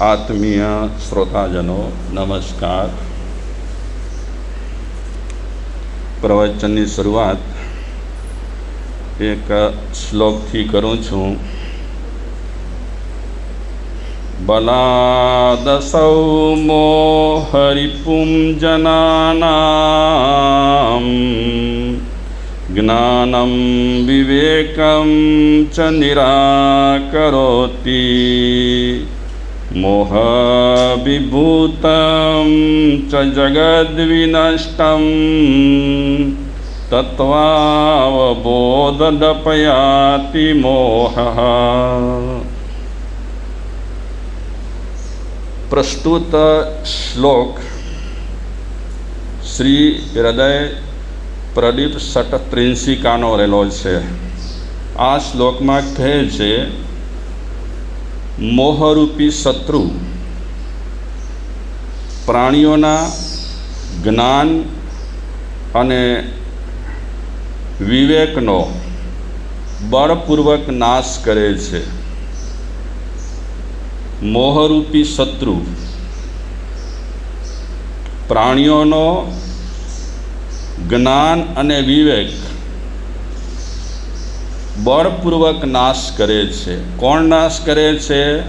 આત્મીય શ્રોતાજનો નમસ્કાર પ્રવચનની શરૂઆત એક શ્લોકથી કરું છું. બલાદસૌ મોહરિપુંજનાનામ, જ્ઞાનમ વિવેકમ ચ નિરાકરોતિ. મોહવિભૂતમ ચ જગદ્વિનષ્ટમ તત્વાવબોધદપયાતિ મોહ પ્રસ્તુત શ્લોક શ્રી હૃદય પ્રદીપ સટત્રિંશિકાનો રહેલો છે આ શ્લોકમાં કહે છે મોહરૂપી શત્રુ. પ્રાણીઓના જ્ઞાન અને વિવેકનો બળપૂર્વક નાશ કરે છે. મોહરૂપી શત્રુ. પ્રાણીઓનો જ્ઞાન અને વિવેક બળપૂર્વક નાશ કરે છે. કોણ નાશ કરે છે?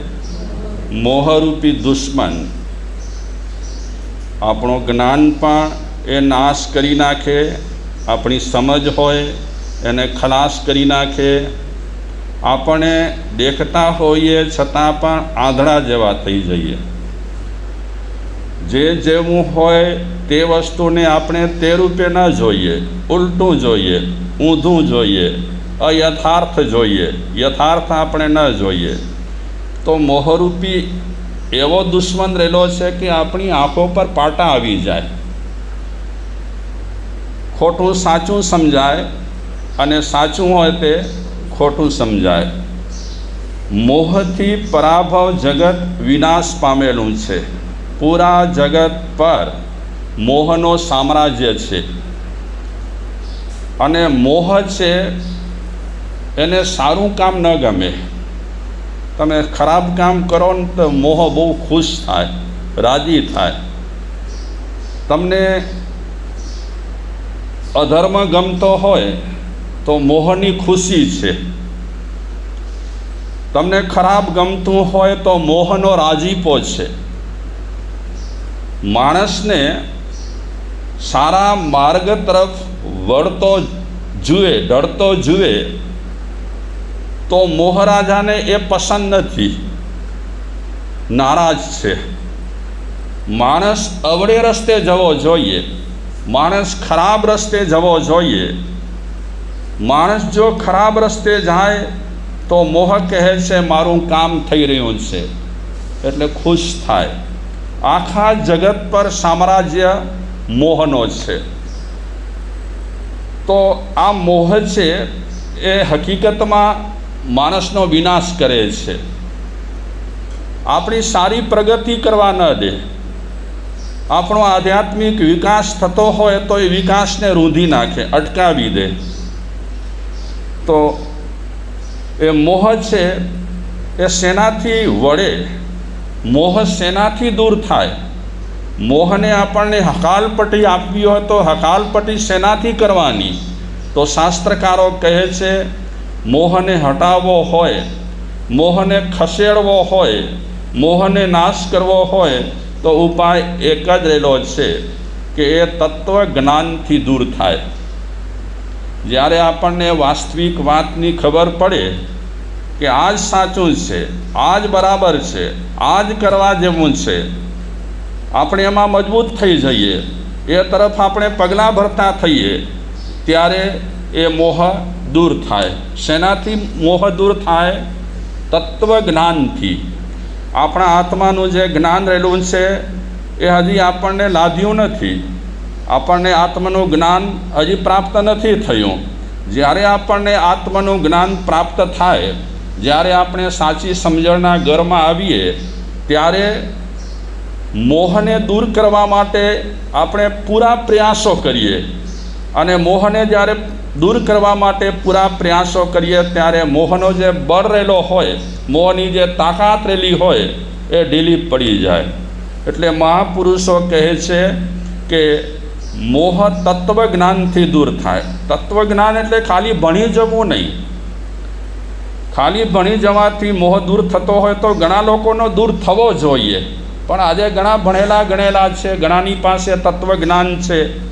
મોહરૂપી દુશ્મન. આપણું જ્ઞાન પણ એ નાશ કરી નાખે, આપણી સમજ હોય એને ખલાસ કરી નાખે. આપણે દેખતા હોઈએ છતાં પણ આંધળા જેવા થઈ જઈએ. જે જેવું હોય તે વસ્તુને આપણે તે રૂપે ન જોઈએ, ઉલટું જોઈએ, ઊંધું જોઈએ. અયથાર્થ જોઈએ, યથાર્થ આપણે ન જોઈએ. તો મોહરૂપી એવો દુશ્મન રહેલો છે કે આપણી આંખો પર પાટા આવી જાય. ખોટું સાચું સમજાય અને સાચું હોય તે ખોટું સમજાય. મોહથી પરાભવ જગત વિનાશ પામેલું છે. પૂરા જગત પર મોહનો સામ્રાજ્ય છે. અને મોહ છે એને સારું કામ ન ગમે. તમે ખરાબ કામ કરો ને તો મોહ બહુ ખુશ થાય, રાજી થાય. તમને અધર્મ ગમતો હોય તો મોહની ખુશી છે. તમને ખરાબ ગમતું હોય તો મોહનો રાજીપો છે. માણસને સારા માર્ગ તરફ વળતો જુએ, ડરતો જુએ તો મોહરાજાને એ પસંદ નથી. નારાજ છે. માણસ અવળે રસ્તે જવો જોઈએ. માણસ ખરાબ રસ્તે જવો જોઈએ. માણસ જો ખરાબ રસ્તે જાય, તો મોહ કહે છે, મારું કામ થઈ રહ્યું છે. એટલે ખુશ થાય. આખા જગત પર સામ્રાજ્ય મોહનો છે. તો આ મોહ છે, એ હકીકતમાં માણસનો વિનાશ કરે છે. આપણી સારી પ્રગતિ કરવા ન દે. આપણો આધ્યાત્મિક વિકાસ થતો હોય તો એ વિકાસને રૂંધી નાખે, અટકાવી દે. તો એ મોહ છે, એ શેનાથી વળે. મોહ શેનાથી દૂર થાય. મોહને આપણને હકાલપટ્ટી આપવી હોય તો હકાલપટ્ટી શેનાથી કરવાની. તો શાસ્ત્રકારો કહે છે મોહને હટાવવો હોય, મોહને ખસેડવો હોય, મોહને નાશ કરવો હોય, તો ઉપાય એક જ રહેલો છે કે એ તત્વ જ્ઞાનથી દૂર થાય. જ્યારે આપણને વાસ્તવિક વાતની ખબર પડે કે આ જ સાચું છે આ જ બરાબર છે આ જ કરવા જેવું છે, આપણે એમાં મજબૂત થઈ જઈએ, એ તરફ આપણે પગલાં ભરતા થઈએ, ત્યારે એ મોહ દૂર થાય. શેનાથી મોહ દૂર થાય? તત્વ જ્ઞાનથી. આપણા આત્માનું જે જ્ઞાન રહેલું છે, એ હજી આપણને લાદ્યું નથી. આપણને આત્માનું જ્ઞાન હજી પ્રાપ્ત નથી થયું. જ્યારે આપણને આત્માનું જ્ઞાન પ્રાપ્ત થાય, જ્યારે આપણે સાચી સમજણના ઘરમાં આવીએ, ત્યારે મોહને દૂર કરવા માટે આપણે પૂરા પ્રયાસો કરીએ. અને મોહને જ્યારે દૂર કરવા માટે પૂરા પ્રયાસો કરીએ, ત્યારે મોહનો જે બળ રહેલો હોય, મોહની જે તાકાત રહેલી હોય, એ ઢીલી પડી જાય. એટલે મહાપુરુષો કહે છે કે મોહ તત્વજ્ઞાનથી દૂર થાય. તત્વજ્ઞાન એટલે ખાલી ભણી જવું નહીં. ખાલી ભણી જવાથી મોહ દૂર થતો હોય તો ઘણા લોકોનો દૂર થવો જોઈએ. પણ આજે ઘણા ભણેલા ગણેલા છે, ઘણાની પાસે તત્વજ્ઞાન છે.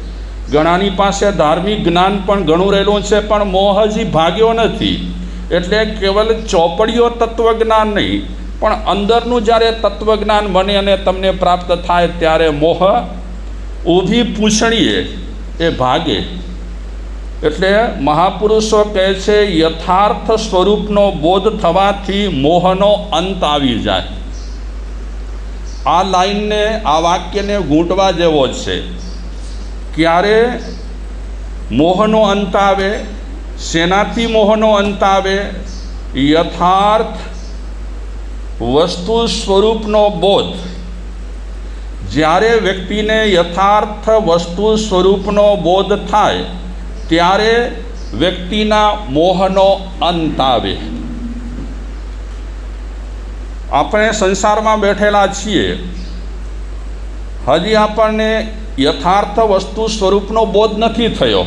ઘણાની પાસે ધાર્મિક જ્ઞાન પણ ઘણું રહેલું છે, પણ મોહ હજી ભાગ્યો નથી. એટલે કેવલ ચોપડીઓ તત્વજ્ઞાન નહીં, પણ અંદરનું જ્યારે તત્વજ્ઞાન બને અને તમને પ્રાપ્ત થાય ત્યારે મોહ ઊભી પૂછણીએ એ ભાગે. એટલે મહાપુરુષો કહે છે, યથાર્થ સ્વરૂપનો બોધ થવાથી મોહનો અંત આવી જાય. આ લાઈનને, આ વાક્યને ગૂંટવા જેવો છે. ક્યારે મોહનો અંત આવે શેનાથી મોહનો અંત આવે, યથાર્થ વસ્તુ સ્વરૂપનો બોધ. જ્યારે વ્યક્તિને યથાર્થ વસ્તુ સ્વરૂપનો બોધ થાય, ત્યારે વ્યક્તિના મોહનો અંત આવે. આપણે સંસારમાં બેઠેલા છીએ. હજી આપણને યથાર્થ વસ્તુ સ્વરૂપનો બોધ નથી થયો.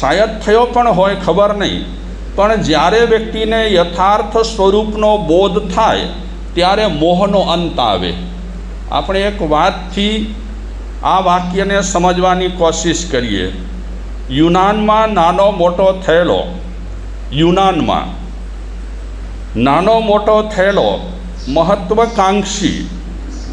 શાયદ થયો પણ હોય, ખબર નહીં. પણ જ્યારે વ્યક્તિને યથાર્થ સ્વરૂપનો બોધ થાય, ત્યારે મોહનો અંત આવે. આપણે એક વાતથી આ વાક્યને સમજવાની કોશિશ કરીએ. યુનાનમાં નાનો મોટો થયેલો, યુનાનમાં નાનો મોટો થયેલો મહત્વકાંક્ષી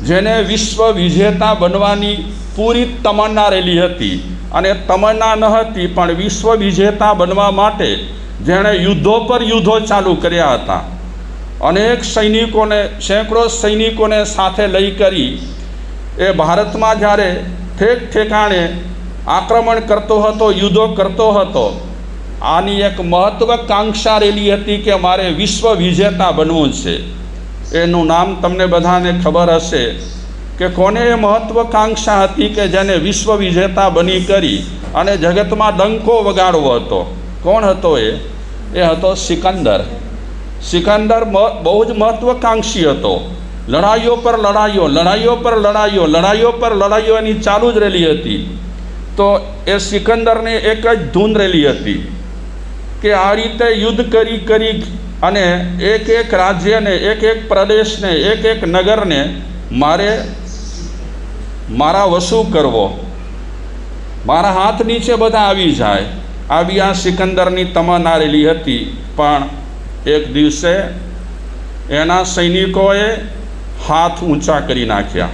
જેને વિશ્વ વિજેતા બનવાની પૂરી તમન્ના રહેલી હતી અને તમન્ના ન હતી પણ વિશ્વ વિજેતા બનવા માટે જેણે યુદ્ધો પર યુદ્ધો ચાલુ કર્યા હતા. અનેક સૈનિકોને, સેંકડો સૈનિકોને સાથે લઈ કરી એ ભારતમાં જ્યારે ઠેક ઠેકાણે આક્રમણ કરતો હતો, યુદ્ધો કરતો હતો, આની એક મહત્વકાંક્ષા રહેલી હતી કે મારે વિશ્વ વિજેતા બનવું છે. એનું નામ તમને બધાને ખબર હશે કે કોને એ મહત્વકાંક્ષા હતી કે જેને વિશ્વ વિજેતા બની કરી અને જગતમાં ડંકો વગાડવો હતો? કોણ હતો એ? એ હતો સિકંદર. સિકંદર બહુ જ મહત્વકાંક્ષી હતો. લડાઈઓ પર લડાઈઓ લડાઈઓ પર લડાઈઓ લડાઈઓ પર લડાઈઓ એની ચાલુ જ રહેલી હતી. તો એ સિકંદરની એક જ ધૂન રહેલી હતી કે આ રીતે યુદ્ધ કરી કરી અને એક એક રાજ્યને, એક એક પ્રદેશને, એક એક નગરને મારે મારા વસૂ કરવો. મારા હાથ નીચે બધા આવી જાય. આવી આ સિકંદરની તમન્ના રેલી હતી. પણ એક દિવસે એના સૈનિકોએ હાથ ઊંચા કરી નાખ્યા.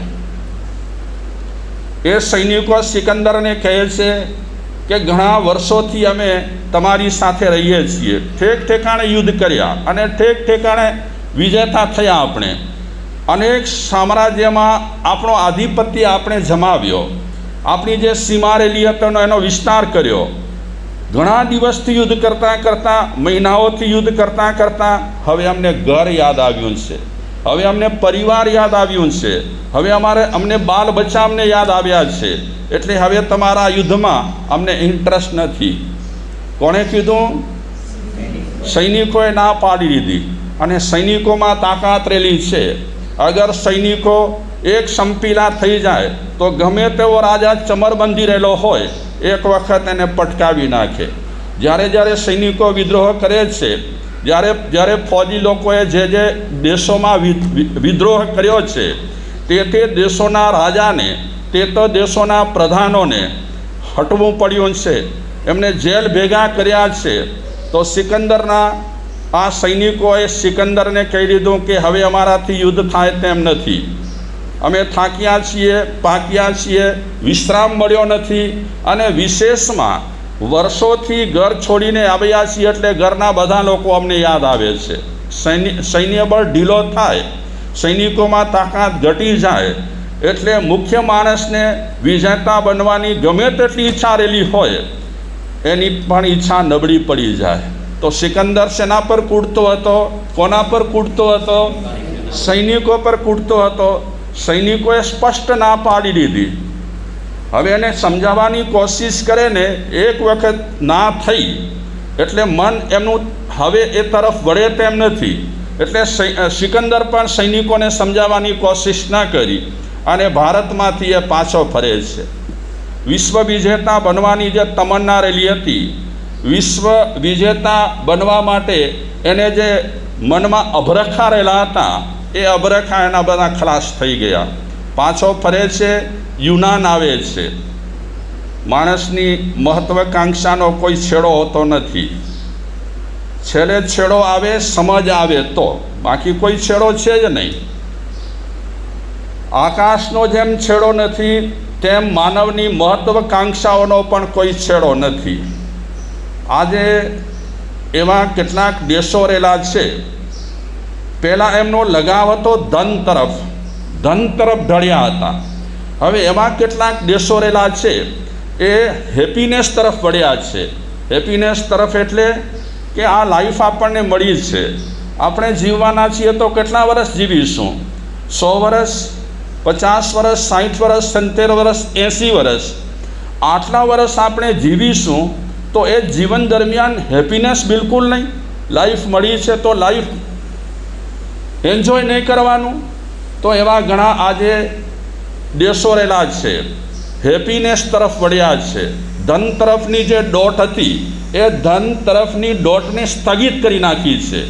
એ સૈનિકો સિકંદરને કહે છે કે ઘણા વર્ષોથી અમે તમારી સાથે રહીએ છીએ. ઠેક ઠેકાણે યુદ્ધ કર્યા અને ઠેક ઠેકાણે વિજેતા થયા આપણે. અનેક સામ્રાજ્યમાં આપણો આધિપત્ય આપણે જમાવ્યો. આપણી જે સીમા રહેલી હતો એનો વિસ્તાર કર્યો. ઘણા દિવસથી યુદ્ધ કરતાં કરતાં, મહિનાઓથી યુદ્ધ કરતાં કરતાં, હવે અમને ઘર યાદ આવ્યું છે. હવે અમને પરિવાર યાદ આવ્યું છે. હવે અમારે અમને બાલ બચ્ચા અમને યાદ આવ્યા છે. એટલે હવે તમારા યુદ્ધમાં અમને ઇન્ટરેસ્ટ નથી. કોણે કીધું? સૈનિકોએ ના પાડી દીધી. અને સૈનિકોમાં તાકાત રહેલી છે. અગર સૈનિકો એક સંપીલા થઈ જાય, તો ગમે તેવો રાજા ચમરબંધી રહેલો હોય, એક વખત એને પટકાવી નાખે. જ્યારે જ્યારે સૈનિકો વિદ્રોહ કરે છે જ્યારે જ્યારે ફૌજી લોકોએ જે જે દેશોમાં વિદ્રોહ કર્યો છે, તે તે દેશોના રાજાને, તે તો દેશોના પ્રધાનોને હટવું પડ્યું છે. એમને જેલ ભેગા કર્યા છે. તો સિકંદરના આ સૈનિકોએ સિકંદરને કહી દીધું કે હવે અમારાથી યુદ્ધ થાય તેમ નથી. અમે થાક્યા છીએ, પાક્યા છીએ, વિશ્રામ મળ્યો નથી અને વિશેષમાં વર્ષોથી ઘર છોડીને આવ્યા છીએ એટલે ઘરના બધા લોકો અમને યાદ આવે છે. સૈન્ય સૈન્ય બળ ઢીલો થાય, સૈનિકોમાં તાકાત ઘટી જાય, એટલે મુખ્ય માણસને વિજેતા બનવાની ગમે તેટલી ઈચ્છા રહેલી હોય, એની પણ ઈચ્છા નબળી પડી જાય. તો સિકંદર સેના પર કૂદતો હતો? કોના પર કૂદતો હતો? સૈનિકો પર કૂદતો હતો. સૈનિકોએ સ્પષ્ટ ના પાડી દીધી. હવે એને સમજાવવાની કોશિશ કરે ને, એક વખત ના થઈ, એટલે મન એમનું હવે એ તરફ વળે તેમ નથી. એટલે સિકંદર પણ સૈનિકોને સમજાવવાની કોશિશ ના કરી અને ભારતમાંથી એ પાછો ફરે છે. વિશ્વ વિજેતા બનવાની જે તમન્ના રહેલી હતી, વિશ્વ વિજેતા બનવા માટે એને જે મનમાં અભરખા રહેલા હતા, એ અભરખા એના બધા ખલાસ થઈ ગયા. પાછો ફરે છે, યુનાન આવે છે. માણસની મહત્વાકાંક્ષાનો કોઈ છેડો હોતો નથી. છેલ્લે છેડો આવે, સમજ આવે તો. બાકી કોઈ છેડો છે જ નહીં. આકાશનો જેમ છેડો નથી, તેમ માનવની મહત્વાકાંક્ષાઓનો પણ કોઈ છેડો નથી. આજે એવા કેટલાક દેશો રહેલા છે. પહેલાં એમનો લગાવ હતો ધન તરફ. ધન તરફ ઢળ્યા હતા. હવે એવા કેટલાક દેશો રહેલા છે, એ હેપીનેસ તરફ વળ્યા છે. હેપીનેસ તરફ એટલે કે આ લાઈફ આપણને મળી છે. આપણે જીવવાના છીએ તો કેટલા વર્ષ જીવીશું? સો વર્ષ પચાસ વર્ષ સાઠ વર્ષ સિત્તેર વર્ષ એંસી વર્ષ આટલા વર્ષ આપણે જીવીશું તો એ જીવન દરમિયાન હેપીનેસ બિલકુલ નહીં. લાઈફ મળી છે તો લાઈફ એન્જોય નહીં કરવાનું. તો એવા ઘણા આજે દેશો રહેલા છે. હેપીનેસ તરફ વળ્યા છે. ધન તરફની જે ડોટ હતી, એ ધન તરફની ડોટને સ્થગિત કરી નાખી છે.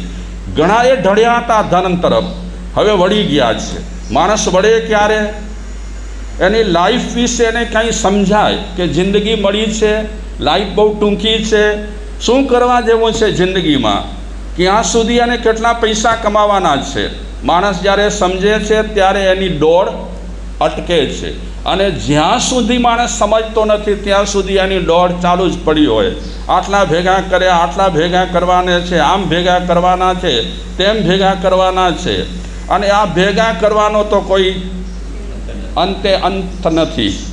ઘણા એ ઢળ્યા હતા ધન તરફ. હવે વળી ગયા છે. માણસ વળે ક્યારે? એની લાઈફ વિશે એને કંઈ સમજાય કે જિંદગી મળી છે લાઈફ બહુ ટૂંકી છે. શું કરવા જેવું છે જિંદગીમાં? ક્યાં સુધી અને કેટલા પૈસા કમાવાના છે? માણસ જ્યારે સમજે છે ત્યારે એની દોડ અટકે છે. અને જ્યાં સુધી માણસ સમજતો નથી, ત્યાં સુધી એની દોડ ચાલુ જ પડી હોય. આટલા ભેગા કર્યા, આટલા ભેગા કરવાના છે, આમ ભેગા કરવાના છે, તેમ ભેગા કરવાના છે. અને આ ભેગા કરવાનો તો કોઈ અંતે અંત નથી.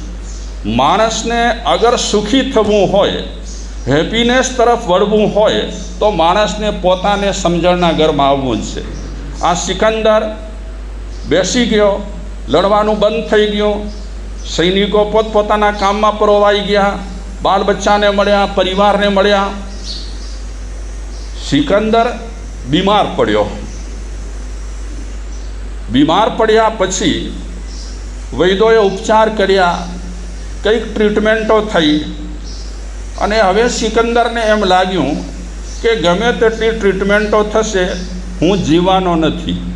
માણસને અગર સુખી થવું હોય, હેપીનેસ તરફ વળવું હોય, તો માણસને પોતાને સમજણના ઘરમાં આવવું જ છે. આ સિકંદર બેસી ગયો, લડવાનું બંધ થઈ ગયું. સૈનિકો પોતપોતાના કામમાં પરોવાઈ ગયા, બાળ બચ્ચાને મળ્યા, પરિવારને મળ્યા. સિકંદર બીમાર પડ્યો. બીમાર પડ્યા પછી વૈદોએ ઉપચાર કર્યા, કંઈક ટ્રીટમેન્ટો થઈ. અને હવે સિકંદરને એમ લાગ્યું કે ગમે તેટલી ટ્રીટમેન્ટો થશે હું જીવાનો નથી.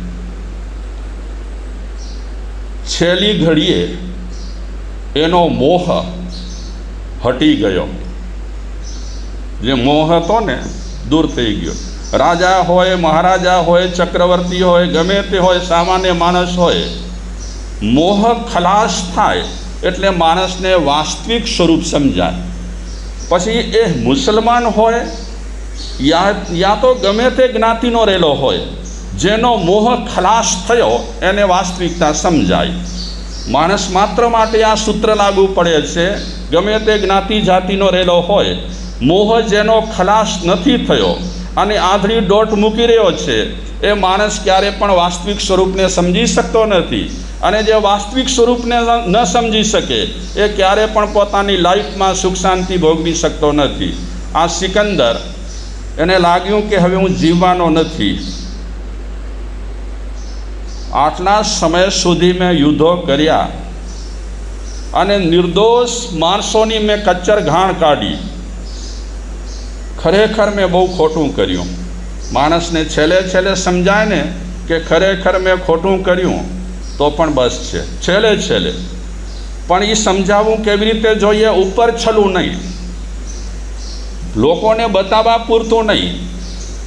છેલ્લી ઘડીએ એનો મોહ હટી ગયો. જે મોહ હતો ને, દૂર થઈ ગયો. રાજા હોય, મહારાજા હોય, ચક્રવર્તી હોય, ગમે તે હોય, સામાન્ય માણસ હોય, મોહ ખલાસ થાય એટલે માણસને વાસ્તવિક સ્વરૂપ સમજાય. પછી એ મુસલમાન હોય યા યા તો ગમે તે જ્ઞાતિનો રહેલો હોય, જેનો મોહ ખલાસ થયો એને વાસ્તવિકતા સમજાય. માણસ માત્ર માટે આ સૂત્ર લાગુ પડે છે, ગમે તે જ્ઞાતિ જાતિનો રહેલો હોય, મોહ જેનો ખલાસ નથી થયો અને આંધળી દોટ મૂકી રહ્યો છે, એ માણસ ક્યારે પણ વાસ્તવિક સ્વરૂપને સમજી શકતો નથી અને જે વાસ્તવિક સ્વરૂપને ન સમજી શકે, એ ક્યારે પણ પોતાની લાઈફમાં સુખ શાંતિ ભોગવી શકતો નથી. આ સિકંદર એને લાગ્યું કે હવે હું જીવવાનો નથી. આટલા સમય સુધી મેં યુદ્ધો કર્યા અને નિર્દોષ માણસોની મેં કચ્ચર ઘાણ કાઢી. ખરેખર મેં બહુ ખોટું કર્યું. માણસને છેલ્લે છેલ્લે સમજાય ને કે ખરેખર મેં ખોટું કર્યું, તો પણ બસ છે. છેલ્લે છેલ્લે. પણ એ સમજાવવું કેવી રીતે જોઈએ? ઉપર છલું નહીં. લોકોને બતાવવા પૂરતું નહીં.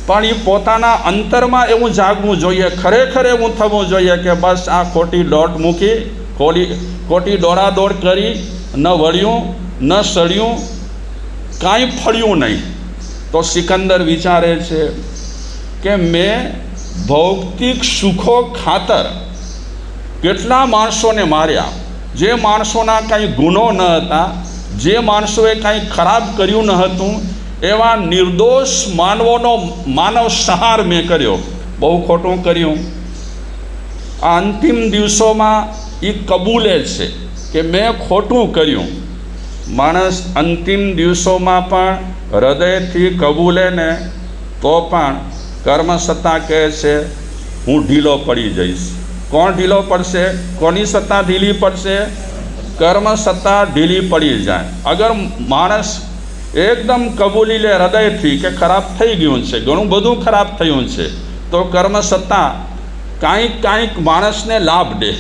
પણ એ પોતાના અંતરમાં એવું જાગવું જોઈએ. ખરેખર એવું થવું જોઈએ કે બસ આ ખોટી દોટ મૂકી, ખોલી, ખોટી દોડાદોડ કરી, ન વળ્યું, ન સળ્યું, કાંઈ ફળ્યું નહીં. તો સિકંદર વિચારે છે કે મેં ભૌતિક સુખો ખાતર કેટલા માણસોને માર્યા? જે માણસોના કાંઈ ગુનો ન હતા, જે માણસોએ કાંઈ ખરાબ કર્યું ન હતું એવા નિર્દોષ માનવોનો માનવ સહાર મેં કર્યો. બહુ ખોટું કર્યું. આ અંતિમ દિવસોમાં એ કબૂલે છે કે મેં ખોટું કર્યું. માણસ અંતિમ દિવસોમાં પણ હૃદયથી કબૂલે ને તો પણ કર્મ સત્તા કહે છે, હું ઢીલો પડી જઈશ. કોણ ઢીલો પડશે? કોની સત્તા ઢીલી પડશે? કર્મ સત્તા ઢીલી પડી જાય. અગર માણસ એકદમ કબૂલી લે હૃદયથી કે ખરાબ થઈ ગયું છે, ઘણું બધું ખરાબ થયું છે, તો કર્મ સત્તા કાંઈક કાંઈક માણસને લાભ દે,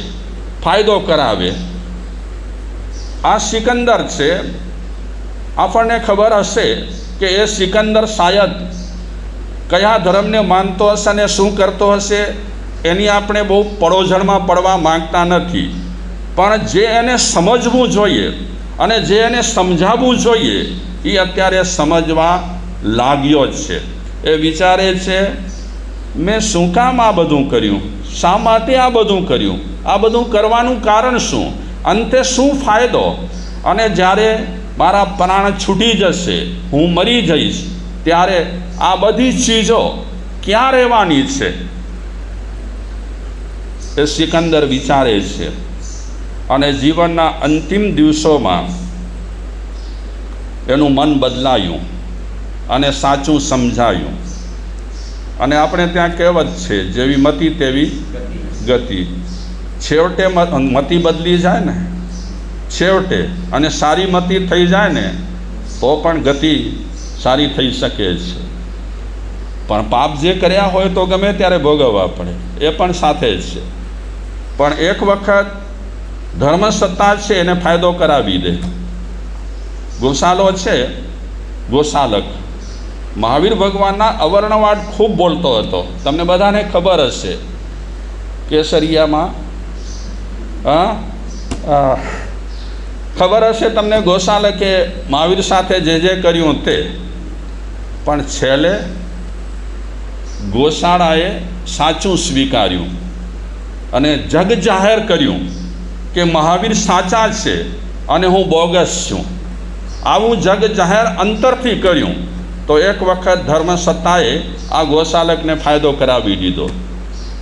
ફાયદો કરાવે. આ સિકંદર છે, આપણને ખબર હશે કે એ સિકંદર શાયદ કયા ધર્મને માનતો હશે અને શું કરતો હશે, એની આપણે બહુ પડોજણમાં પડવા માંગતા નથી. પણ જે એને સમજવું જોઈએ અને જે એને સમજાવવું જોઈએ એ અત્યારે સમજવા લાગ્યો જ છે. એ વિચારે છે, મેં શું કામ આ બધું કર્યું? શા માટે આ બધું કર્યું? આ બધું કરવાનું કારણ શું? અંતે શું ફાયદો? અને જ્યારે મારા પ્રાણ છૂટી જશે, હું મરી જઈશ, ત્યારે આ બધી ચીજો ક્યાં રહેવાની છે? એ સિકંદર વિચારે છે. અને જીવનના અંતિમ દિવસોમાં એનું મન બદલાયું અને સાચું સમજાયું. અને આપણે ત્યાં કહેવત છે, જેવી મતિ તેવી ગતિ. છેવટે મતિ બદલી જાય ને? છેવટે. અને સારી મતિ થઈ જાય ને, તો પણ ગતિ સારી થઈ શકે છે. પણ પાપ જે કર્યા હોય તો ગમે ત્યારે ભોગવવા પડે. એ પણ સાથે છે. પણ એક વખત ધર્મ સત્તા છે, એને ફાયદો કરાવી દે. ગોસાલો છે ગોસાલક મહાવીર ભગવાનના અવર્ણવાર ખૂબ બોલતો હતો. તમને બધાને ખબર હશે. કેસરિયામાં હા? ખબર હશે તમને ગોસાલકે મહાવીર સાથે જે જે કર્યું તે. પણ છેલ્લે ગોશાળાએ સાચું સ્વીકાર્યું અને જગ જાહેર કર્યું કે મહાવીર સાચા છે અને હું બોગસ છું. આવું જગ જાહેર અંતરથી કર્યું, તો એક વખત ધર્મસત્તાએ આ ગોશાલકને ફાયદો કરાવી દીધો.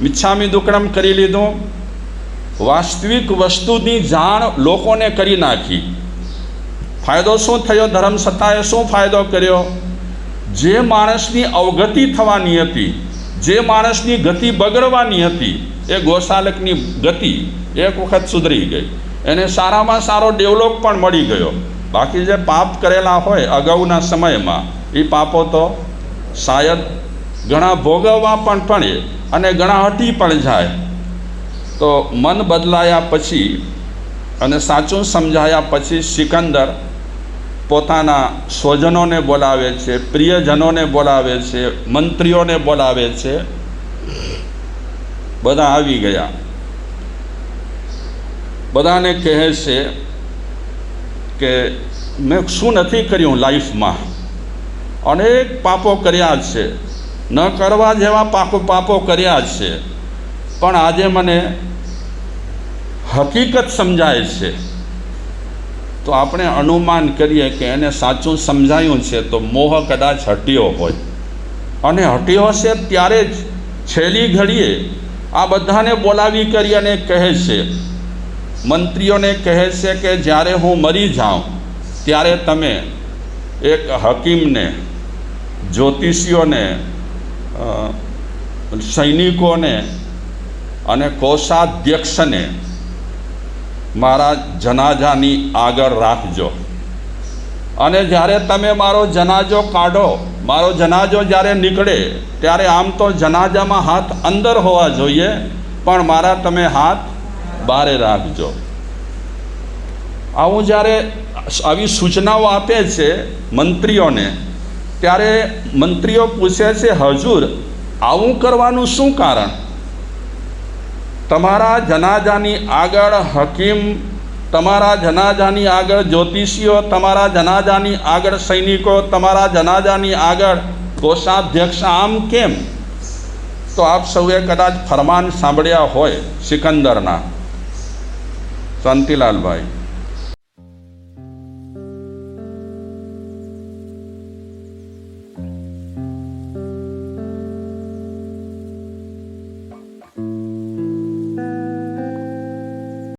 મિચ્છામી દુકડમ કરી લીધો. વાસ્તવિક વસ્તુની જાણ લોકોને કરી નાખી. ફાયદો શું થયો? ધર્મસત્તાએ શું ફાયદો કર્યો? જે માણસની અવગતિ થવાની હતી, જે માણસની ગતિ બગડવાની હતી, એ ગોશાલકની ગતિ એક વખત સુધરી ગઈ. એને સારામાં સારો ડેવલપ પણ મળી ગયો. બાકી જે પાપ કરેલા હોય અગાઉના સમયમાં એ પાપો તો શાયદ ઘણા ભોગવવા પણ પડે અને ઘણા હટી પણ જાય. તો મન બદલાયા પછી અને સાચું સમજાયા પછી સિકંદર પોતાના સ્વજનોને બોલાવે છે, પ્રિયજનોને બોલાવે છે, મંત્રીઓને બોલાવે છે, બધા આવી ગયા. બધાને કહે છે કે મેં શું નથી કર્યું લાઈફમાં? અનેક પાપો કર્યા છે. ન કરવા જેવા પાપો પાપો કર્યા છે. પણ આજે મને હકીકત સમજાય છે. તો આપણે અનુમાન કરીએ કે એને સાચું સમજાયું છે તો મોહ કદાચ હટ્યો હોય. અને હટ્યો હશે ત્યારે જ છેલ્લી ઘડીએ આ બધાને બોલાવી કરી અને કહે છે મંત્રીઓને કહે છે કે જ્યારે હું મરી જાઉં, ત્યારે તમે એક હકીમને, જ્યોતિષીઓને સૈનિકોને અને કોષાધ્યક્ષને મારા જનાજાની આગળ રાખજો. અને જ્યારે તમે મારો જનાજો કાઢો, મારો જનાજો જ્યારે નીકળે, ત્યારે આમ તો જનાજામાં હાથ અંદર હોવા જોઈએ, પણ મારા તમે હાથ બારે રાખજો. આવું જ્યારે આવી સૂચનાઓ આપે છે મંત્રીઓને, ત્યારે મંત્રીઓ પૂછે છે, હજુર, આવું કરવાનું શું કારણ? તમારા જનાજાની આગળ હકીમ, તમારા જનાજાની આગળ જ્યોતિષીઓ, તમારા જનાજાની આગળ સૈનિકો, તમારા જનાજાની આગળ કોષાધ્યક્ષ આમ કેમ? તો આપ સૌએ કદાચ ફરમાન સાંભળ્યા હોય સિકંદરના. શાંતિલાલભાઈ.